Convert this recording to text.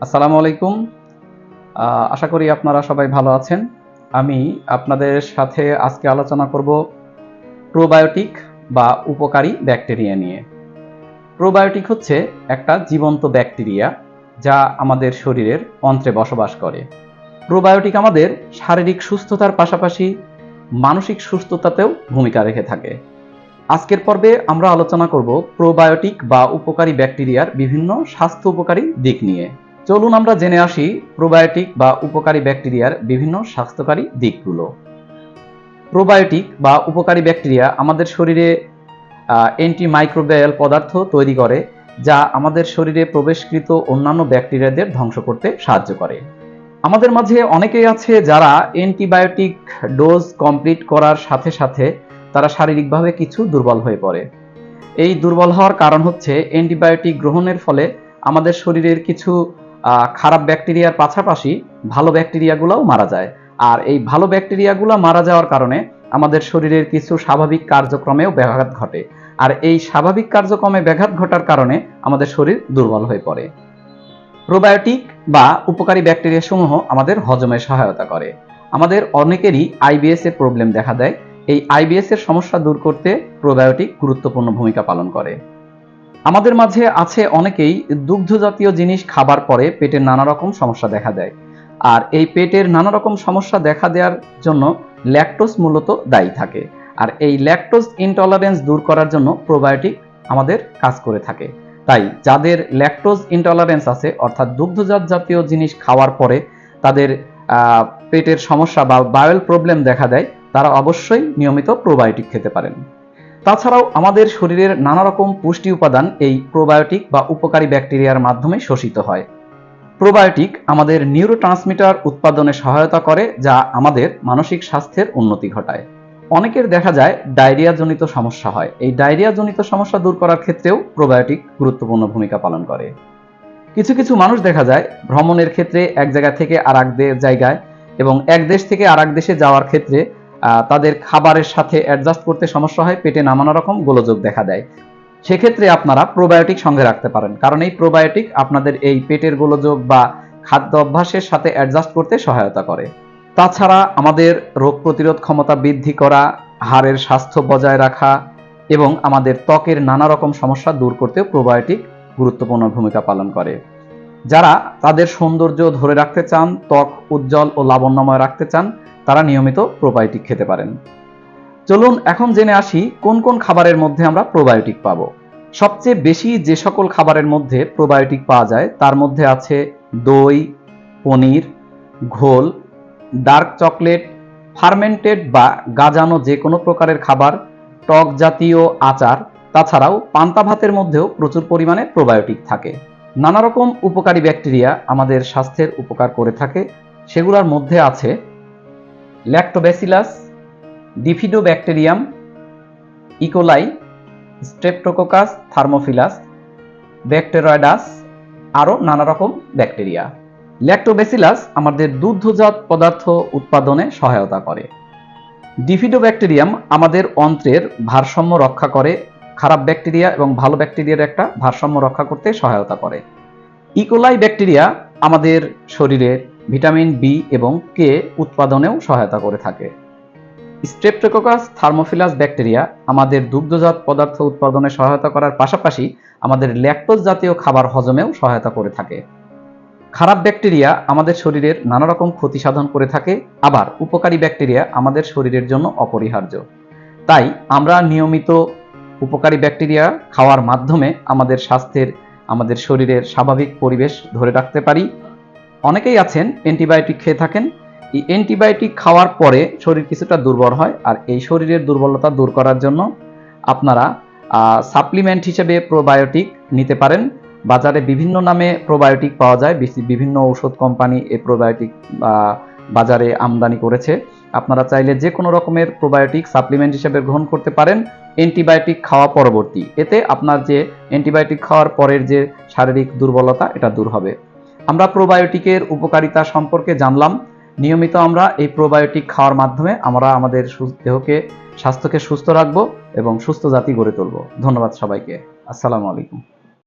আসসালামু আলাইকুম। আশা করি আপনারা সবাই ভালো আছেন। আমি আপনাদের সাথে আজকে আলোচনা করব প্রোবায়োটিক বা উপকারী ব্যাকটেরিয়া নিয়ে। প্রোবায়োটিক হচ্ছে একটা জীবন্ত ব্যাকটেরিয়া যা আমাদের শরীরের অন্ত্রে বসবাস করে। প্রোবায়োটিক আমাদের শারীরিক সুস্থতার পাশাপাশি মানসিক সুস্থতাতেও ভূমিকা রেখে থাকে। আজকের পর্বে আমরা আলোচনা করব প্রোবায়োটিক বা উপকারী ব্যাকটেরিয়ার বিভিন্ন স্বাস্থ্য উপকারী দিক নিয়ে। চলুন আমরা জেনে আসি প্রোবায়োটিক বা উপকারী ব্যাকটেরিয়ার বিভিন্ন স্বাস্থ্যকারী দিকগুলো। প্রোবায়োটিক বা উপকারী ব্যাকটেরিয়া আমাদের শরীরে অ্যান্টি মাইক্রোবায়াল পদার্থ তৈরি করে যা আমাদের শরীরে প্রবেশকৃত অন্যান্য ব্যাকটেরিয়াদের ধ্বংস করতে সাহায্য করে। আমাদের মাঝে অনেকেই আছে যারা অ্যান্টিবায়োটিক ডোজ কমপ্লিট করার সাথে সাথে তারা শারীরিকভাবে কিছু দুর্বল হয়ে পড়ে। এই দুর্বল হওয়ার কারণ হচ্ছে অ্যান্টিবায়োটিক গ্রহণের ফলে আমাদের শরীরের কিছু খারাপ ব্যাকটেরিয়ার পাশাপাশি ভালো ব্যাকটেরিয়াগুলোও মারা যায়। আর এই ভালো ব্যাকটেরিয়াগুলো মারা যাওয়ার কারণে আমাদের শরীরের কিছু স্বাভাবিক কার্যক্রমেও ব্যাঘাত ঘটে। আর এই স্বাভাবিক কার্যক্রমে ব্যাঘাত ঘটার কারণে আমাদের শরীর দুর্বল হয়ে পড়ে। প্রোবায়োটিক বা উপকারী ব্যাকটেরিয়া সমূহ আমাদের হজমে সহায়তা করে। আমাদের অনেকেরই আইবিএস এর প্রবলেম দেখা দেয়। এই আইবিএস এর সমস্যা দূর করতে প্রোবায়োটিক গুরুত্বপূর্ণ ভূমিকা পালন করে। আমাদের মাঝে আছে অনেকেই দুগ্ধ জাতীয় জিনিস খাবার পরে পেটের নানা রকম সমস্যা দেখা দেয়। আর এই পেটের নানা রকম সমস্যা দেখা দেওয়ার জন্য ল্যাকটোজ মূলত দায়ী থাকে। আর এই ল্যাকটোজ ইনটলারেন্স দূর করার জন্য প্রোবায়োটিক আমাদের কাজ করে থাকে। তাই যাদের ল্যাকটোজ ইনটলারেন্স আছে, অর্থাৎ দুগ্ধজাত জাতীয় জিনিস খাওয়ার পরে তাদের পেটের সমস্যা বা বায়োল প্রবলেম দেখা দেয়, তারা অবশ্যই নিয়মিত প্রোবায়োটিক খেতে পারেন। তাছাড়াও আমাদের শরীরের নানা রকম পুষ্টি উপাদান এই প্রোবায়োটিক বা উপকারী ব্যাকটেরিয়ার মাধ্যমে শোষিত হয়। প্রোবায়োটিক আমাদের নিউরোট্রান্সমিটার উৎপাদনে সহায়তা করে যা আমাদের মানসিক স্বাস্থ্যের উন্নতি ঘটায়। অনেকের দেখা যায় ডায়রিয়া জনিত সমস্যা হয়। এই ডায়রিয়া জনিত সমস্যা দূর করার ক্ষেত্রেও প্রোবায়োটিক গুরুত্বপূর্ণ ভূমিকা পালন করে। কিছু কিছু মানুষ দেখা যায় ভ্রমণের ক্ষেত্রে এক জায়গা থেকে আর এক জায়গায় এবং এক দেশ থেকে আর দেশে যাওয়ার ক্ষেত্রে তাদের খাবারের সাথে অ্যাডজাস্ট করতে সমস্যা হয়, পেটে নানান রকম গোলযোগ দেখা দেয়। সেক্ষেত্রে আপনারা প্রোবায়োটিক সঙ্গে রাখতে পারেন, কারণ এই প্রোবায়োটিক আপনাদের এই পেটের গোলযোগ বা খাদ্য অভ্যাসের সাথে অ্যাডজাস্ট করতে সহায়তা করে। তাছাড়া আমাদের রোগ প্রতিরোধ ক্ষমতা বৃদ্ধি করা, হাড়ের স্বাস্থ্য বজায় রাখা এবং আমাদের ত্বকের নানা রকম সমস্যা দূর করতেও প্রোবায়োটিক গুরুত্বপূর্ণ ভূমিকা পালন করে। যারা তাদের সৌন্দর্য ধরে রাখতে চান, ত্বক উজ্জ্বল ও লাবণ্যময় রাখতে চান তারা নিয়মিত প্রোবায়োটিক খেতে পারেন। চলুন এখন জেনে আসি কোন কোন খাবারের মধ্যে আমরা প্রোবায়োটিক পাবো। সবচেয়ে বেশি যে সকল খাবারের মধ্যে প্রোবায়োটিক পাওয়া যায়, তার মধ্যে আছে দই, পনির, ঘোল ডার্ক চকলেট ফার্মেন্টেড বা গাজানো যে কোনো প্রকারের খাবার, টক জাতীয় আচার, তাছাড়াও পান্তা ভাতের মধ্যেও প্রচুর পরিমাণে প্রোবায়োটিক থাকে। নানা রকম উপকারী ব্যাকটেরিয়া আমাদের স্বাস্থ্যের উপকার করে থাকে। সেগুলোর মধ্যে আছে lactobacillus bifidobacterium E coli streptococcus thermophilus bacteroides আরও নানা রকম ব্যাকটেরিয়া। ল্যাক্টোব্যাসিলাস আমাদের দুগ্ধজাত পদার্থ উৎপাদনে সহায়তা করে। ডিফিডোব্যাকটেরিয়াম আমাদের অন্ত্রের ভারসাম্য রক্ষা করে, খারাপ ব্যাকটেরিয়া এবং ভালো ব্যাকটেরিয়ার একটা ভারসাম্য রক্ষা করতে সহায়তা করে। ইকোলাই ব্যাকটেরিয়া আমাদের শরীরে ভিটামিন বি এবং কে উৎপাদনেও সহায়তা করে থাকে। স্ট্রেপ্টোকোকাস থার্মোফিলাস ব্যাকটেরিয়া আমাদের দুগ্ধজাত পদার্থ উৎপাদনে সহায়তা করার পাশাপাশি আমাদের ল্যাকটোজ জাতীয় খাবার হজমেও সহায়তা করে থাকে। খারাপ ব্যাকটেরিয়া আমাদের শরীরের নানা রকম ক্ষতি সাধন করে থাকে, আবার উপকারী ব্যাকটেরিয়া আমাদের শরীরের জন্য অপরিহার্য। তাই আমরা নিয়মিত উপকারী ব্যাকটেরিয়া খাওয়ার মাধ্যমে আমাদের স্বাস্থ্যের, আমাদের শরীরের স্বাভাবিক পরিবেশ ধরে রাখতে পারি অনেকেই আছেন অ্যান্টিবায়োটিক খেয়ে থাকেন। এই অ্যান্টিবায়োটিক খাওয়ার পরে শরীর কিছুটা দুর্বল হয় আর এই শরীরের দুর্বলতা দূর করার জন্য আপনারা সাপ্লিমেন্ট হিসেবে প্রোবায়োটিক নিতে পারেন। বাজারে বিভিন্ন নামে প্রোবায়োটিক পাওয়া যায় বিভিন্ন ঔষধ কোম্পানি এই প্রোবায়োটিক বাজারে আমদানি করেছে। আপনারা চাইলে যে কোনো রকমের প্রোবায়োটিক সাপ্লিমেন্ট হিসেবে গ্রহণ করতে পারেন অ্যান্টিবায়োটিক খাওয়া পরবর্তী। এতে আপনার যে অ্যান্টিবায়োটিক খাওয়ার পরের যে শারীরিক দুর্বলতা, এটা দূর হবে। আমরা প্রোবায়োটিকের উপকারিতা সম্পর্কে জানলাম। নিয়মিত আমরা এই প্রোবায়োটিক খাওয়ার মাধ্যমে আমরা আমাদের দেহকে, স্বাস্থ্যকে সুস্থ রাখব এবং সুস্থ জাতি গড়ে তুলব। ধন্যবাদ সবাইকে। আসসালামু আলাইকুম।